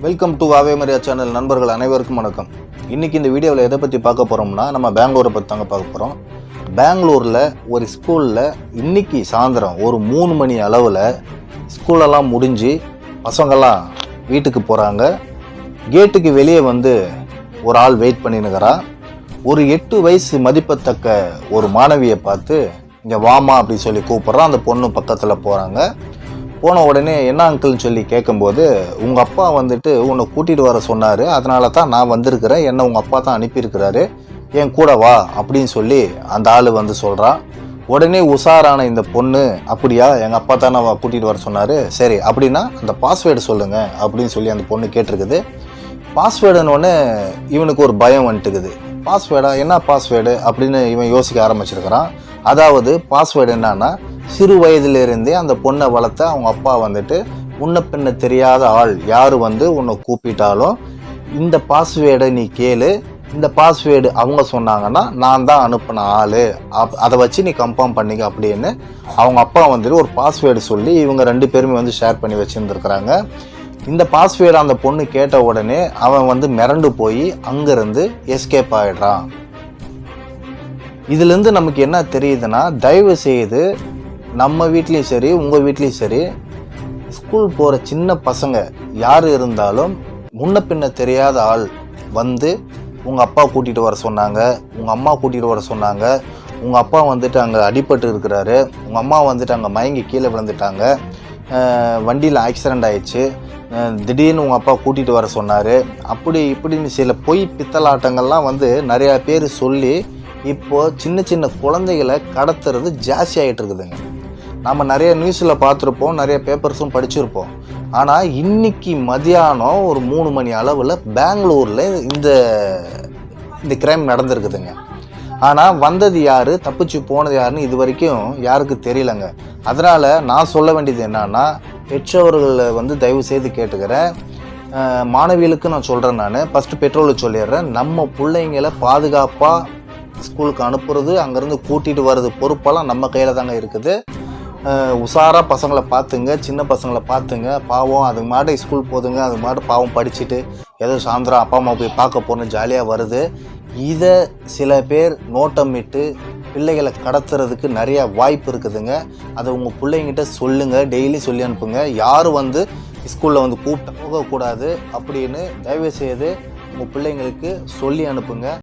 Welcome to வாவே Maria channel நண்பர்கள் அனைவருக்கும் வணக்கம். இன்றைக்கி இந்த வீடியோவில் எதை பற்றி பார்க்க போகிறோம்னா நம்ம பெங்களூரை பற்றி தாங்க பார்க்க போகிறோம் பெங்களூரில் ஒரு ஸ்கூலில் இன்றைக்கி சாயந்தரம் ஒரு மூணு மணி அளவில் ஸ்கூலெல்லாம் முடிஞ்சு பசங்கள்லாம் வீட்டுக்கு போகிறாங்க கேட்டுக்கு வெளியே வந்து ஒரு ஆள் வெயிட் பண்ணினுக்கிறான் ஒரு எட்டு வயசு மதிப்பத்தக்க ஒரு மாணவியை பார்த்து இங்கே வாமா அப்படின்னு சொல்லி கூப்பிட்றான் அந்த பொண்ணு பக்கத்தில் போகிறாங்க போன உடனே என்ன அங்கிள்னு சொல்லி கேட்கும்போது உங்கள் அப்பா வந்துட்டு உன்னை கூட்டிகிட்டு வர சொன்னார். அதனால தான் நான் வந்திருக்கிறேன். என்னை உங்கள் அப்பா தான் அனுப்பியிருக்கிறாரு. என் கூட வா அப்படின்னு சொல்லி அந்த ஆள் வந்து சொல்கிறான் உடனே உஷாரான இந்த பொண்ணு அப்படியா எங்கள் அப்பா தான் நான் கூட்டிகிட்டு வர சொன்னார். சரி அப்படின்னா அந்த பாஸ்வேர்டு சொல்லுங்கள் அப்படின்னு சொல்லி அந்த பொண்ணு கேட்டிருக்குது. பாஸ்வேர்டுன்னு இவனுக்கு ஒரு பயம் வந்துட்டுக்குது. பாஸ்வேர்டா என்ன பாஸ்வேர்டு அப்படின்னு இவன் யோசிக்க ஆரம்பிச்சிருக்கிறான். அதாவது பாஸ்வேர்டு என்னன்னா சிறு வயதிலிருந்தே அந்த பொண்ணை வளர்த்த அவங்க அப்பா வந்துட்டு உன்ன பின்ன தெரியாத ஆள் யார் வந்து உன்னை கூப்பிட்டாலும் இந்த பாஸ்வேர்டை நீ கேளு. இந்த பாஸ்வேர்டு அவங்க சொன்னாங்கன்னா நான் தான் அனுப்பின ஆள். அப் அதை வச்சு நீ கன்ஃபார்ம் பண்ணிக்க அப்படின்னு அவங்க அப்பா வந்துட்டு ஒரு பாஸ்வேர்டு சொல்லி இவங்க ரெண்டு பேருமே வந்து ஷேர் பண்ணி வச்சுருந்துருக்குறாங்க. இந்த பாஸ்வேர்டு அந்த பொண்ணு கேட்ட உடனே அவன் வந்து மிரண்டு போய் அங்கேருந்து எஸ்கேப் ஆகிடுறான் இதுலேருந்து நமக்கு என்ன தெரியுதுன்னா தயவு செய்து நம்ம வீட்லேயும் சரி உங்கள் வீட்லேயும் சரி ஸ்கூல் போகிற சின்ன பசங்க யார் இருந்தாலும் முன்ன பின்ன தெரியாத ஆள் வந்து உங்கள் அப்பா கூட்டிகிட்டு வர சொன்னாங்க உங்கள் அம்மா கூட்டிகிட்டு வர சொன்னாங்க உங்கள் அப்பா வந்துட்டு அங்கே அடிபட்டு இருக்கிறாரு உங்கள் அம்மா வந்துட்டு அங்கே மயங்கி கீழே விழுந்துட்டாங்க வண்டியில் ஆக்சிடெண்ட் ஆயிடுச்சு திடீர்னு உங்கள் அப்பா கூட்டிகிட்டு வர சொன்னார் அப்படி இப்படின்னு சில பொய் பித்தலாட்டங்கள்லாம் வந்து நிறையா பேர் சொல்லி இப்போது சின்ன சின்ன குழந்தைகளை கடத்துறது ஜாஸ்தி ஆகிட்டு இருக்குதுங்க. நம்ம நிறைய நியூஸில் பார்த்துருப்போம் நிறைய பேப்பர்ஸும் படிச்சிருப்போம். ஆனால் இன்னைக்கு மதியானம் ஒரு மூணு மணி அளவில் பெங்களூரில் இந்த இந்த கிரைம் நடந்திருக்குதுங்க. ஆனால் வந்தது யார் தப்பிச்சு போனது யாருன்னு இது வரைக்கும் யாருக்கு தெரியலங்க. அதனால் நான் சொல்ல வேண்டியது என்னன்னா பெற்றோர்களை வந்து தயவு செய்து கேட்டுக்கிறேன். மாணவிகளுக்கு நான் சொல்கிறேன் நான். ஃபஸ்ட்டு பெட்ரோலை சொல்லிடுறேன். நம்ம பிள்ளைங்களை பாதுகாப்பாக ஸ்கூலுக்கு அனுப்புறது அங்கேருந்து கூட்டிகிட்டு வர்றது பொறுப்பெல்லாம் நம்ம கையில் தாங்க இருக்குது. உஷாராக உஷாரா பசங்களை பார்த்துங்க சின்ன பசங்களை பார்த்துங்க. பாவம் அது மாட்டு ஸ்கூல் போதுங்க அது மாட்டு பாவம் படிச்சுட்டு ஏதோ சாயந்தரம் அப்பா அம்மா போய் பார்க்க போகணும் ஜாலியாக வருது. இதை சில பேர் நோட்டமிட்டு பிள்ளைகளை கடத்துறதுக்கு நிறையா வாய்ப்பு இருக்குதுங்க. அதை உங்கள் பிள்ளைங்கிட்ட சொல்லுங்கள் டெய்லி சொல்லி அனுப்புங்க. யாரும் வந்து ஸ்கூலில் வந்து கூப்பிட்டு போகக்கூடாது அப்படின்னு தயவு செய்து உங்கள் பிள்ளைங்களுக்கு சொல்லி அனுப்புங்க.